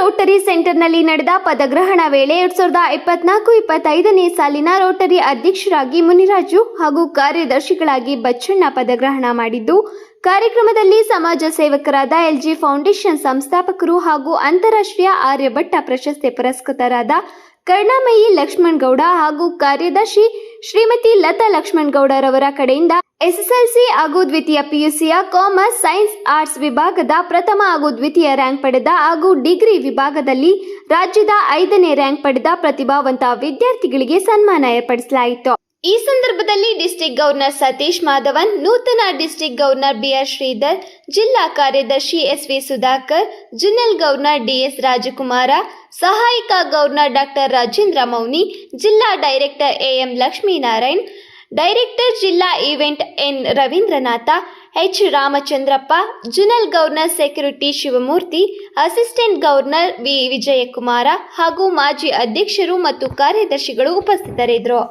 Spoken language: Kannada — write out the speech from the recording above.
ರೋಟರಿ ಸೆಂಟರ್ನಲ್ಲಿ ನಡೆದ ಪದಗ್ರಹಣ ವೇಳೆ ಎರಡ್ ಸಾವಿರದ ಇಪ್ಪತ್ನಾಲ್ಕು, ಇಪ್ಪತ್ತೈದನೇ ಸಾಲಿನ ರೋಟರಿ ಅಧ್ಯಕ್ಷರಾಗಿ ಮುನಿರಾಜು ಹಾಗೂ ಕಾರ್ಯದರ್ಶಿಗಳಾಗಿ ಬಚ್ಚಣ್ಣ ಪದಗ್ರಹಣ ಮಾಡಿದ್ದು, ಕಾರ್ಯಕ್ರಮದಲ್ಲಿ ಸಮಾಜ ಸೇವಕರಾದ ಎಲ್ಜಿ ಫೌಂಡೇಶನ್ ಸಂಸ್ಥಾಪಕರು ಹಾಗೂ ಅಂತಾರಾಷ್ಟ್ರೀಯ ಆರ್ಯಭಟ್ಟ ಪ್ರಶಸ್ತಿ ಪುರಸ್ಕೃತರಾದ ಕರ್ಣಾಮಯಿ ಲಕ್ಷ್ಮಣ್ ಗೌಡ ಹಾಗೂ ಕಾರ್ಯದರ್ಶಿ ಶ್ರೀಮತಿ ಲತಾ ಲಕ್ಷ್ಮಣ್ ಗೌಡರವರ ಕಡೆಯಿಂದ ಎಸ್ಎಸ್ಎಲ್ಸಿ ಹಾಗೂ ದ್ವಿತೀಯ ಪಿಯುಸಿಯ ಕಾಮರ್ಸ್, ಸೈನ್ಸ್, ಆರ್ಟ್ಸ್ ವಿಭಾಗದ ಪ್ರಥಮ ಹಾಗೂ ದ್ವಿತೀಯ ರ್ಯಾಂಕ್ ಪಡೆದ ಹಾಗೂ ಡಿಗ್ರಿ ವಿಭಾಗದಲ್ಲಿ ರಾಜ್ಯದ ಐದನೇ ರ್ಯಾಂಕ್ ಪಡೆದ ಪ್ರತಿಭಾವಂತ ವಿದ್ಯಾರ್ಥಿಗಳಿಗೆ ಸನ್ಮಾನ ಏರ್ಪಡಿಸಲಾಯಿತು. ಈ ಸಂದರ್ಭದಲ್ಲಿ ಡಿಸ್ಟಿಕ್ ಗವರ್ನರ್ ಸತೀಶ್ ಮಾಧವನ್, ನೂತನ ಡಿಸ್ಟಿಕ್ ಗವರ್ನರ್ ಬಿಆರ್ ಶ್ರೀಧರ್, ಜಿಲ್ಲಾ ಕಾರ್ಯದರ್ಶಿ SV Sudhakar zonal governor DS Rajakumara, ಸಹಾಯಕ ಗವರ್ನರ್ ಡಾಕ್ಟರ್ ರಾಜೇಂದ್ರ ಮೌನಿ, ಜಿಲ್ಲಾ ಡೈರೆಕ್ಟರ್ ಎಎಂ ಲಕ್ಷ್ಮೀನಾರಾಯಣ್, ಡೈರೆಕ್ಟರ್ ಜಿಲ್ಲಾ event N Ravindranatha, H Ramachandrappa zonal governor security Shivamurthy, assistant governor V Vijayakumara ಹಾಗೂ ಮಾಜಿ ಅಧ್ಯಕ್ಷರು ಮತ್ತು ಕಾರ್ಯದರ್ಶಿಗಳು ಉಪಸ್ಥಿತರಿದ್ದರು.